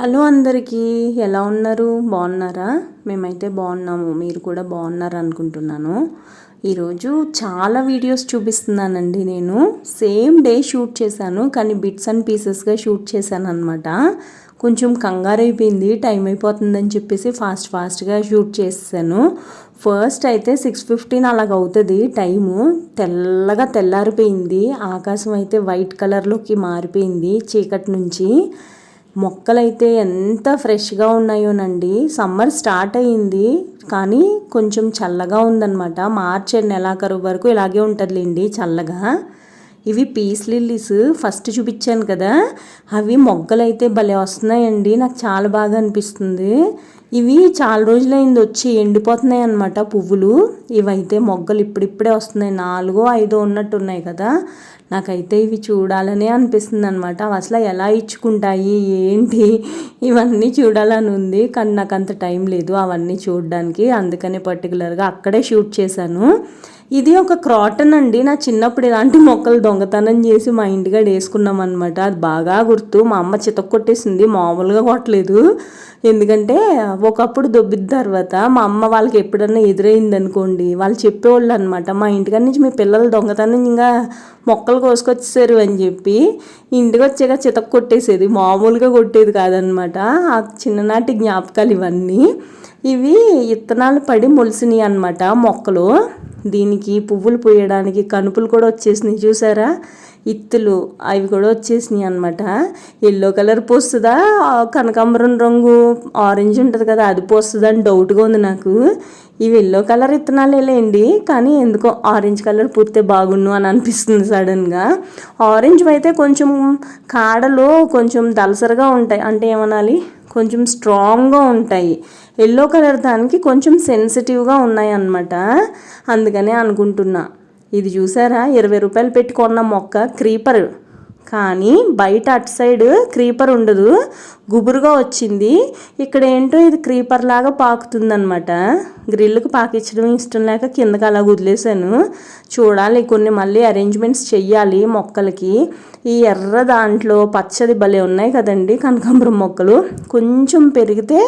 Hello అందరికీ ఎలా ఉన్నారు? బాగున్నారా? మేమైతే బాగున్నాము. మీరు కూడా బాగున్నారు అనుకుంటున్నాను ఈరోజు చాలా వీడియోస్ చూపిస్తున్నానండి నేను. సేమ్ డే షూట్ చేశాను కానీ బిట్స్ అండ్ పీసెస్గా షూట్ చేశాను అనమాట కొంచెం కంగారు అయిపోయింది టైం అయిపోతుందని చెప్పేసి ఫాస్ట్ ఫాస్ట్గా షూట్ చేసాను ఫస్ట్ అయితే సిక్స్ ఫిఫ్టీన్ అలాగ అవుతుంది టైము తెల్లగా తెల్లారిపోయింది. ఆకాశం అయితే వైట్ కలర్లోకి మారిపోయింది చీకటి నుంచి. మొక్కలైతే ఎంత ఫ్రెష్గా ఉన్నాయోనండి. సమ్మర్ స్టార్ట్ అయ్యింది కానీ కొంచెం చల్లగా ఉందన్నమాట. మార్చి నెలాఖరు వరకు ఇలాగే ఉంటుందిలేండి చల్లగా. ఇవి పీస్ లిల్లీస్. ఫస్ట్ చూపించాను కదా. అవి మొగ్గలు అయితే భలే వస్తున్నాయండి. నాకు చాలా బాగా అనిపిస్తుంది. ఇవి చాలా రోజులైంది వచ్చి ఎండిపోతున్నాయి అన్నమాట పువ్వులు. ఇవైతే మొగ్గలు ఇప్పుడిప్పుడే వస్తున్నాయి. నాలుగో ఐదో ఉన్నట్టు ఉన్నాయి కదా. నాకైతే ఇవి చూడాలనే అనిపిస్తుంది అనమాట అసలు ఎలా ఇచ్చుకుంటాయి? ఏంటి? ఇవన్నీ చూడాలని ఉంది. కానీ నాకు అంత టైం లేదు అవన్నీ చూడడానికి. అందుకనే పర్టికులర్గా అక్కడే షూట్ చేశాను. ఇది ఒక క్రాటన్ అండి. నా చిన్నప్పుడు ఇలాంటి మొక్కలు దొంగతనం చేసి మా ఇంటిగా వేసుకున్నాం అనమాట అది బాగా గుర్తు. మా అమ్మ చితక్కొట్టేసింది మామూలుగా కొట్టలేదు. ఎందుకంటే ఒకప్పుడు దొబ్బిన తర్వాత మా అమ్మ వాళ్ళకి ఎప్పుడన్నా ఎదురైంది అనుకోండి వాళ్ళు చెప్పేవాళ్ళు అనమాట మా ఇంటికాడ నుంచి మీ పిల్లలు దొంగతనం ఇంకా మొక్కలు కోసుకొచ్చేసారు అని చెప్పి ఇంటికి వచ్చాక చితక్ కొట్టేసేది. మామూలుగా కొట్టేది కాదనమాట ఆ చిన్ననాటి జ్ఞాపకాలు ఇవన్నీ. ఇవి ఇత్తనాలు పడి మొలిసినాయి అనమాట మొక్కలు. దీనికి పువ్వులు పోయడానికి కనుపులు కూడా వచ్చేసినాయి చూసారా? ఇత్తులు అవి కూడా వచ్చేసినాయి అనమాట ఎల్లో కలర్ పోస్తుందా? కనకాంబరం రంగు ఆరెంజ్ ఉంటుంది కదా అది పోస్తుందా అని డౌట్గా ఉంది నాకు. ఇవి ఎల్లో కలర్ ఇత్తనాలేండి కానీ ఎందుకో ఆరెంజ్ కలర్ పూర్తే బాగుండు అని అనిపిస్తుంది సడన్గా. ఆరెంజ్ అయితే కొంచెం కాడలు కొంచెం దలసరగా ఉంటాయి అంటే ఏమనాలి? కొంచెం స్ట్రాంగ్గా ఉంటాయి. ఎల్లో కలర్ దానికి కొంచెం సెన్సిటివ్గా ఉన్నాయి అన్నమాట అందుకనే అనుకుంటున్నా. ఇది చూసారా? ఇరవై రూపాయలు పెట్టి కొన్న మొక్క క్రీపర్. కానీ బయట అటు సైడ్ క్రీపర్ ఉండదు. గుబురుగా వచ్చింది. ఇక్కడ ఏంటో ఇది క్రీపర్ లాగా పాకుతుందనమాట గ్రిల్కి పాకించడం ఇష్టం లేక కిందకి అలా వదిలేసాను చూడాలి కొన్ని మళ్ళీ అరేంజ్మెంట్స్ చెయ్యాలి మొక్కలకి. ఈ ఎర్ర దాంట్లో పచ్చది భలే ఉన్నాయి కదండి కనకాంబరం మొక్కలు. కొంచెం పెరిగితే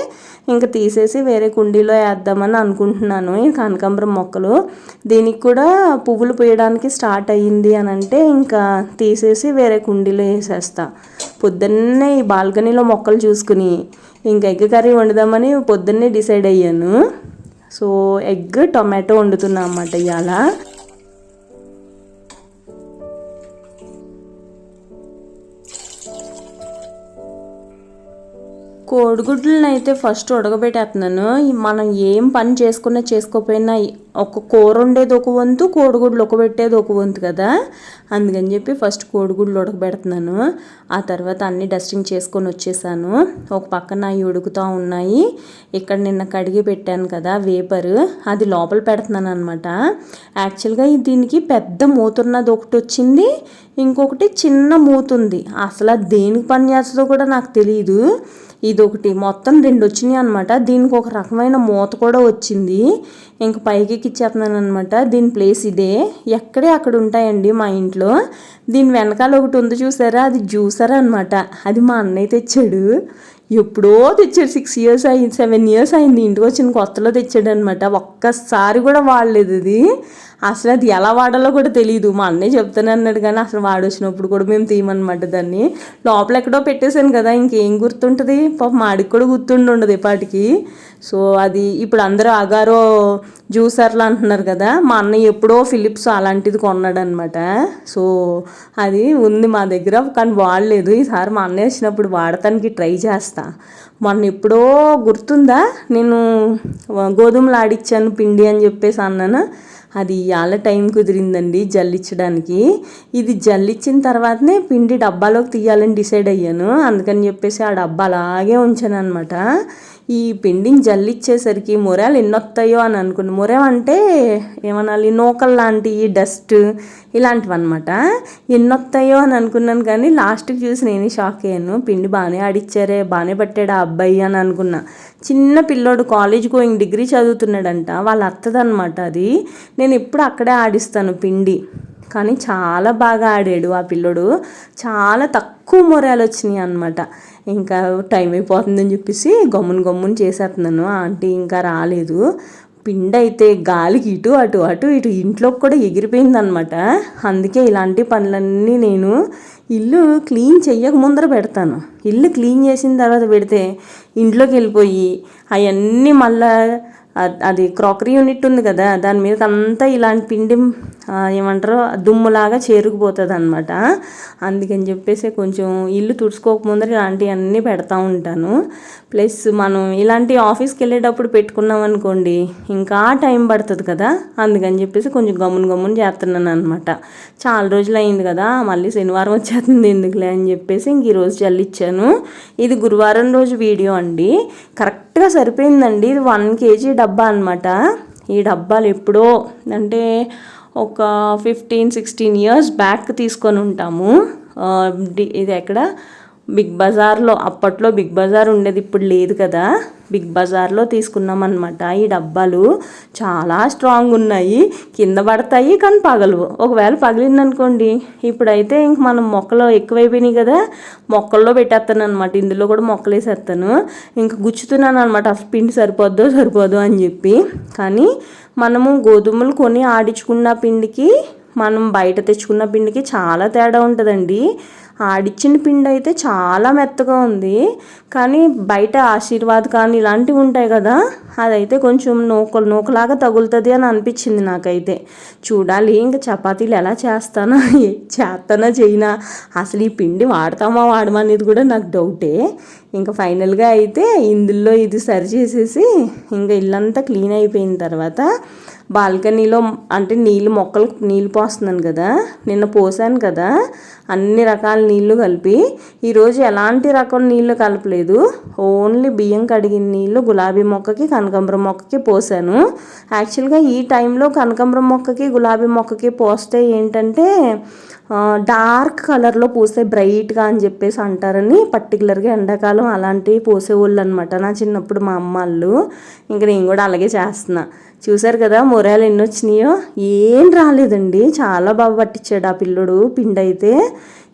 ఇంకా తీసేసి వేరే కుండీలో వేద్దామని అనుకుంటున్నాను ఈ కనకాంబరం మొక్కలు. దీనికి కూడా పువ్వులు పోయడానికి స్టార్ట్ అయ్యింది అని అంటే ఇంకా తీసేసి వేరే కుండీలో వేసేస్తా. పొద్దున్నే ఈ బాల్కనీలో మొక్కలు చూసుకుని ఇంకా ఎగ్ కర్రీ వండుదామని పొద్దున్నే డిసైడ్ అయ్యాను. సో ఎగ్ టొమాటో వండుతున్నా అన్నమాట ఇవాళ కోడిగుడ్లను అయితే ఫస్ట్ ఉడకబెట్టేస్తున్నాను మనం ఏం పని చేసుకున్నా చేసుకోకపోయినా ఒక కూర ఉండేది ఒక వంతు కోడిగుడ్లు ఉడకబెట్టేది ఒక వంతు కదా. అందుకని చెప్పి ఫస్ట్ కోడిగుడ్లు ఉడకబెడుతున్నాను. ఆ తర్వాత అన్ని డస్టింగ్ చేసుకొని వచ్చేసాను. ఒక పక్కన అవి ఉడుకుతూ ఉన్నాయి. ఇక్కడ నిన్న కడిగి పెట్టాను కదా వేపర్. అది లోపల పెడుతున్నాను అనమాట యాక్చువల్గా దీనికి పెద్ద మూతున్నది ఒకటి వచ్చింది. ఇంకొకటి చిన్న మూతుంది. అసలు దేనికి పని చేస్తుందో కూడా నాకు తెలియదు ఇదొకటి. మొత్తం రెండు వచ్చినాయి అనమాట దీనికి ఒక రకమైన మూత కూడా వచ్చింది. ఇంక పైకి ఎక్కిచ్చేస్తున్నాను అనమాట దీని ప్లేస్ ఇదే. ఎక్కడే అక్కడ ఉంటాయండి మా ఇంట్లో. దీని వెనకాల ఒకటి ఉంది చూసారా? అది జ్యూసర్ అనమాట అది మా అన్నయ్య తెచ్చాడు. ఎప్పుడో తెచ్చాడు. సిక్స్ ఇయర్స్ అయింది సెవెన్ ఇయర్స్ అయింది. ఇంటికి వచ్చిన కొత్తలో తెచ్చాడు అనమాట ఒక్కసారి కూడా వాడలేదు అది. అసలు అది ఎలా వాడాలో కూడా తెలియదు మా అన్నయ్య చెప్తానే అన్నాడు కానీ అసలు వాడొచ్చినప్పుడు కూడా మేము తీయమన్నమాట దాన్ని. లోపల ఎక్కడో పెట్టేశాను కదా ఇంకేం గుర్తుంటుంది? పాప మాడికి కూడా గుర్తుండి ఉండదు ఇప్పటికి సో అది ఇప్పుడు అందరూ అగారో జ్యూసర్లు అంటున్నారు కదా మా అన్నయ్య ఎప్పుడో ఫిలిప్స్ అలాంటిది కొన్నాడనమాట సో అది ఉంది మా దగ్గర కానీ వాడలేదు. ఈసారి మా అన్నయ్య వచ్చినప్పుడు వాడటానికి ట్రై చేస్తా. మొన్న ఎప్పుడో గుర్తుందా? నేను గోధుమలు ఆడిచ్చాను పిండి అని చెప్పేసి అన్నాను. అది ఇవాళ టైం కుదిరిందండి జల్లించడానికి. ఇది జల్లిచ్చిన తర్వాతనే పిండి డబ్బాలోకి తీయాలని డిసైడ్ అయ్యాను. అందుకని చెప్పేసి ఆ డబ్బా అలాగే ఉంచాను అనమాట ఈ పిండిని జల్లిచ్చేసరికి మొరాలు ఎన్ని అని అనుకున్నాను మొరం అంటే ఏమనాలి? నూకల్ లాంటి డస్ట్ ఇలాంటివి అనమాట ఎన్ని అని అనుకున్నాను కానీ లాస్ట్కి చూసి నేనే షాక్ అయ్యాను. పిండి బాగానే ఆడిచ్చారే బాగానే పట్టాడు ఆ అబ్బాయి అని అనుకున్నా. చిన్న పిల్లోడు కాలేజ్ గోయింగ్ డిగ్రీ చదువుతున్నాడంట. వాళ్ళ అత్తదనమాట అది. నేను ఎప్పుడు అక్కడే ఆడిస్తాను పిండి. కానీ చాలా బాగా ఆడాడు ఆ పిల్లడు. చాలా తక్కువ మొరాలు వచ్చినాయి అనమాట ఇంకా టైం అయిపోతుందని చెప్పేసి గమ్మున గమ్మున చేసేస్తున్నాను. ఆంటీ ఇంకా రాలేదు. పిండి అయితే గాలికి ఇటు అటు అటు ఇటు ఇంట్లోకి కూడా ఎగిరిపోయింది అనమాట అందుకే ఇలాంటి పనులన్నీ నేను ఇల్లు క్లీన్ చెయ్యక ముందర పెడతాను. ఇల్లు క్లీన్ చేసిన తర్వాత పెడితే ఇంట్లోకి వెళ్ళిపోయి అవన్నీ మళ్ళా అది క్రాకరీ యూనిట్ ఉంది కదా దాని మీద అంతా ఇలాంటి పిండి ఆ, ఏమంటారు దుమ్ములాగా చేరుకుపోతుంది అనమాట అందుకని చెప్పేసి కొంచెం ఇల్లు తుడుచుకోక ముందర ఇలాంటివన్నీ పెడతా ఉంటాను. ప్లస్ మనం ఇలాంటి ఆఫీస్కి వెళ్ళేటప్పుడు పెట్టుకున్నాం అనుకోండి ఇంకా టైం పడుతుంది కదా అందుకని చెప్పేసి కొంచెం గమ్మున గమ్మున చేస్తున్నాను అనమాట చాలా రోజులు అయింది కదా మళ్ళీ శనివారం వచ్చేస్తుంది ఎందుకులే అని చెప్పేసి ఇంక ఈరోజు చల్లిచ్చాను ఇది గురువారం రోజు వీడియో అండి. కరెక్ట్గా సరిపోయిందండి. ఇది వన్ కేజీ డబ్బా అనమాట ఈ డబ్బాలు ఎప్పుడో అంటే ఒక ఫిఫ్టీన్ సిక్స్టీన్ ఇయర్స్ బ్యాక్ తీసుకొని ఉంటాము. ఇది ఎక్కడ? బిగ్ బజార్లో అప్పట్లో బిగ్ బజార్ ఉండేది ఇప్పుడు లేదు కదా. బిగ్ బజార్లో తీసుకున్నాం అనమాట ఈ డబ్బాలు. చాలా స్ట్రాంగ్ ఉన్నాయి. కింద పడతాయి కానీ పగలవు. ఒకవేళ పగిలిందనుకోండి ఇప్పుడైతే ఇంక మనం మొక్కలు ఎక్కువైపోయినాయి కదా. మొక్కల్లో పెట్టేస్తాను అనమాట ఇందులో కూడా మొక్కలు వేసేస్తాను. ఇంక గుచ్చుతున్నాను అనమాట అసలు పిండి సరిపోద్దో సరిపోదో అని చెప్పి. కానీ మనము గోధుమలు కొని ఆడించుకున్న పిండికి మనం బయట తెచ్చుకున్న పిండికి చాలా తేడా ఉంటుందండి. ఆడిచ్చిన పిండి అయితే చాలా మెత్తగా ఉంది. కానీ బయట ఆశీర్వాద్ కానీ ఇలాంటివి ఉంటాయి కదా అదైతే కొంచెం నూకలు నూకలాగా తగులుతుంది అని అనిపించింది నాకైతే. చూడాలి ఇంకా చపాతీలు ఎలా చేస్తానా ఏ- చేస్తానా చేయనా. అసలు ఈ పిండి వాడతామా వాడమనేది కూడా నాకు డౌటే. ఇంకా ఫైనల్గా అయితే ఇందులో ఇది సరి చేసేసి ఇంకా ఇల్లంతా క్లీన్ అయిపోయిన తర్వాత బాల్కనీలో అంటే నీళ్ళు మొక్కలకు నీళ్ళు పోస్తున్నాను కదా నిన్న పోసాను కదా అన్ని రకాల నీళ్ళు కలిపి ఈరోజు ఎలాంటి రకం నీళ్ళు కలపలేదు. ఓన్లీ బియ్యం కడిగిన నీళ్ళు గులాబీ మొక్కకి కనకాంబరం మొక్కకి పోసాను యాక్చువల్గా ఈ టైంలో కనకాంబరం మొక్కకి గులాబీ మొక్కకి పోస్తే ఏంటంటే డార్క్ కలర్లో పూసే బ్రైట్గా అని చెప్పేసి అంటారని పర్టికులర్గా ఎండాకాలం అలాంటివి పోసేవాళ్ళు అనమాట నా చిన్నప్పుడు మా అమ్మ వాళ్ళు నేను కూడా అలాగే చేస్తున్నా. చూసారు కదా మొరాలు ఎన్ని వచ్చినాయో? ఏం రాలేదండి. చాలా బాగా పట్టించాడు ఆ పిల్లడు పిండి అయితే.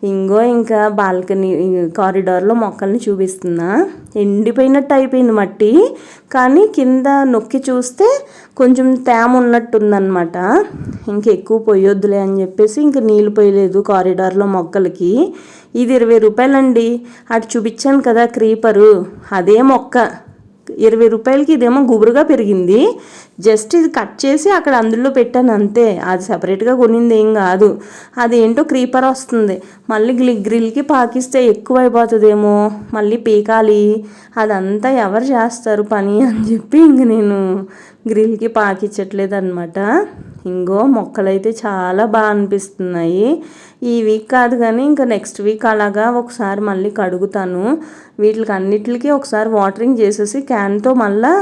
ఇంగో ఇంకా బాల్కనీ కారిడార్లో మొక్కల్ని చూపిస్తున్నా. ఎండిపోయినట్టు అయిపోయింది మట్టి. కానీ కింద నొక్కి చూస్తే కొంచెం తేమ ఉన్నట్టుందనమాట ఇంక ఎక్కువ పోయొద్దులే అని చెప్పేసి ఇంక నీళ్ళు పోయలేదు కారిడార్లో మొక్కలకి. ఇది ఇరవై రూపాయలండి. అటు చూపించాను కదా క్రీపరు. అదే మొక్క. ఇరవై రూపాయలకి ఇదేమో గుబురుగా పెరిగింది. జస్ట్ ఇది కట్ చేసి అక్కడ అందులో పెట్టాను అంతే. అది సపరేట్గా కొనింది ఏం కాదు. అదేంటో క్రీపర్ వస్తుంది. మళ్ళీ గ్లి గ్రిల్కి పాకిస్తే ఎక్కువ అయిపోతుందేమో మళ్ళీ పీకాలి. అదంతా ఎవరు చేస్తారు పని అని చెప్పి ఇంక నేను గ్రిల్కి పాకిచ్చట్లేదు అనమాట ఇంకో మొక్కలైతే చాలా బాగా అనిపిస్తున్నాయి. ఈ వీక్ కాదు కానీ ఇంకా నెక్స్ట్ వీక్ అలాగా ఒకసారి మళ్ళీ కడుగుతాను. వీటికి అన్నిటికీ ఒకసారి వాటరింగ్ చేసేసి క్యాన్తో మళ్ళా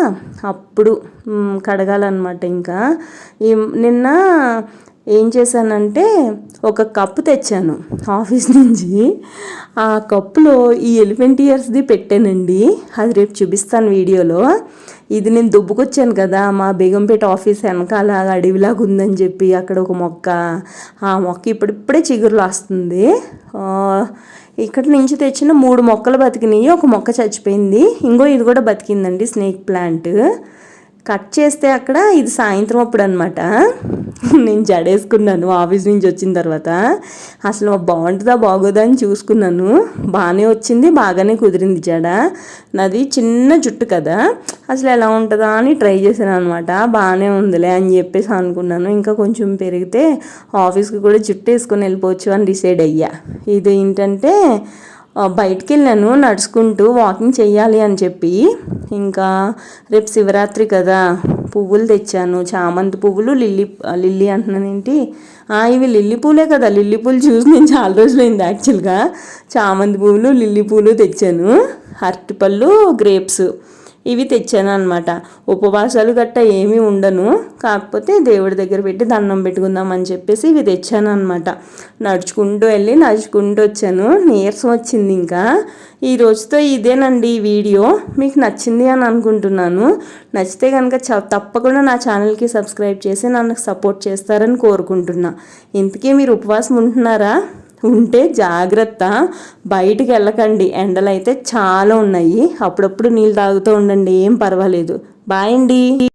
అప్పుడు కడగాలన్నమాట ఇంకా. ఈ నిన్న ఏం చేశానంటే ఒక కప్పు తెచ్చాను ఆఫీస్ నుంచి. ఆ కప్పులో ఈ ఎలిఫెంట్ ఇయర్స్ది పెట్టానండి. అది రేపు చూపిస్తాను వీడియోలో. ఇది నేను దుబ్బుకొచ్చాను కదా మా బేగంపేట ఆఫీస్ వెనకాల అడవిలాగా ఉందని చెప్పి అక్కడ ఒక మొక్క ఆ మొక్క ఇప్పుడిప్పుడే చిగురులు వస్తుంది. ఇక్కడ నుంచి తెచ్చిన మూడు మొక్కలు బతికినాయి ఒక మొక్క చచ్చిపోయింది. ఇంకో ఇది కూడా బతికిందండి స్నేక్ ప్లాంట్. కట్ చేస్తే అక్కడ ఇది సాయంత్రం అప్పుడు అనమాట నేను జడేసుకున్నాను ఆఫీస్ నుంచి వచ్చిన తర్వాత. అసలు బాగుంటుందా బాగోదా అని చూసుకున్నాను. బాగానే వచ్చింది బాగానే కుదిరింది జడ. నాది చిన్న జుట్టు కదా. అసలు ఎలా ఉంటుందా అని ట్రై చేశాను అనమాట బాగానే ఉందిలే అని చెప్పేసి అనుకున్నాను. ఇంకా కొంచెం పెరిగితే ఆఫీస్కి కూడా జుట్టు వేసుకొని వెళ్ళిపోవచ్చు అని డిసైడ్ అయ్యా. ఇది ఏంటంటే బయటికి వెళ్ళాను నడుచుకుంటూ వాకింగ్ చేయాలి అని చెప్పి. ఇంకా రేపు శివరాత్రి కదా పువ్వులు తెచ్చాను. చామంతి పువ్వులు లిల్లీ లిల్లీ అంటున్నాను ఏంటి ఇవి లిల్లీ పూలే కదా. లిల్లీ పూలు చూసి నేను చాలా రోజులైంది యాక్చువల్గా చామంతి పువ్వులు లిల్లీ పూలు తెచ్చాను. అరటిపళ్ళు గ్రేప్స్ ఇవి తెచ్చాను అనమాట ఉపవాసాలు గట్ట ఏమీ ఉండను. కాకపోతే దేవుడి దగ్గర పెట్టి దండం పెట్టుకుందాం అని చెప్పేసి ఇవి తెచ్చాను అనమాట నడుచుకుంటూ వెళ్ళి నడుచుకుంటూ వచ్చాను. నీరసం వచ్చింది ఇంకా. ఈ రోజుతో ఇదేనండి ఈ వీడియో. మీకు నచ్చింది అని అనుకుంటున్నాను. నచ్చితే కనుక తప్పకుండా నా ఛానల్కి సబ్స్క్రైబ్ చేసి నన్ను సపోర్ట్ చేస్తారని కోరుకుంటున్నా. ఇంతకీ మీరు ఉపవాసం ఉంటున్నారా? ఉంటే జాగ్రత్త. బయటికి వెళ్ళకండి. ఎండలు అయితే చాలా ఉన్నాయి. అప్పుడప్పుడు నీళ్ళు తాగుతూ ఉండండి. ఏం పర్వాలేదు. బాయ్ అండి.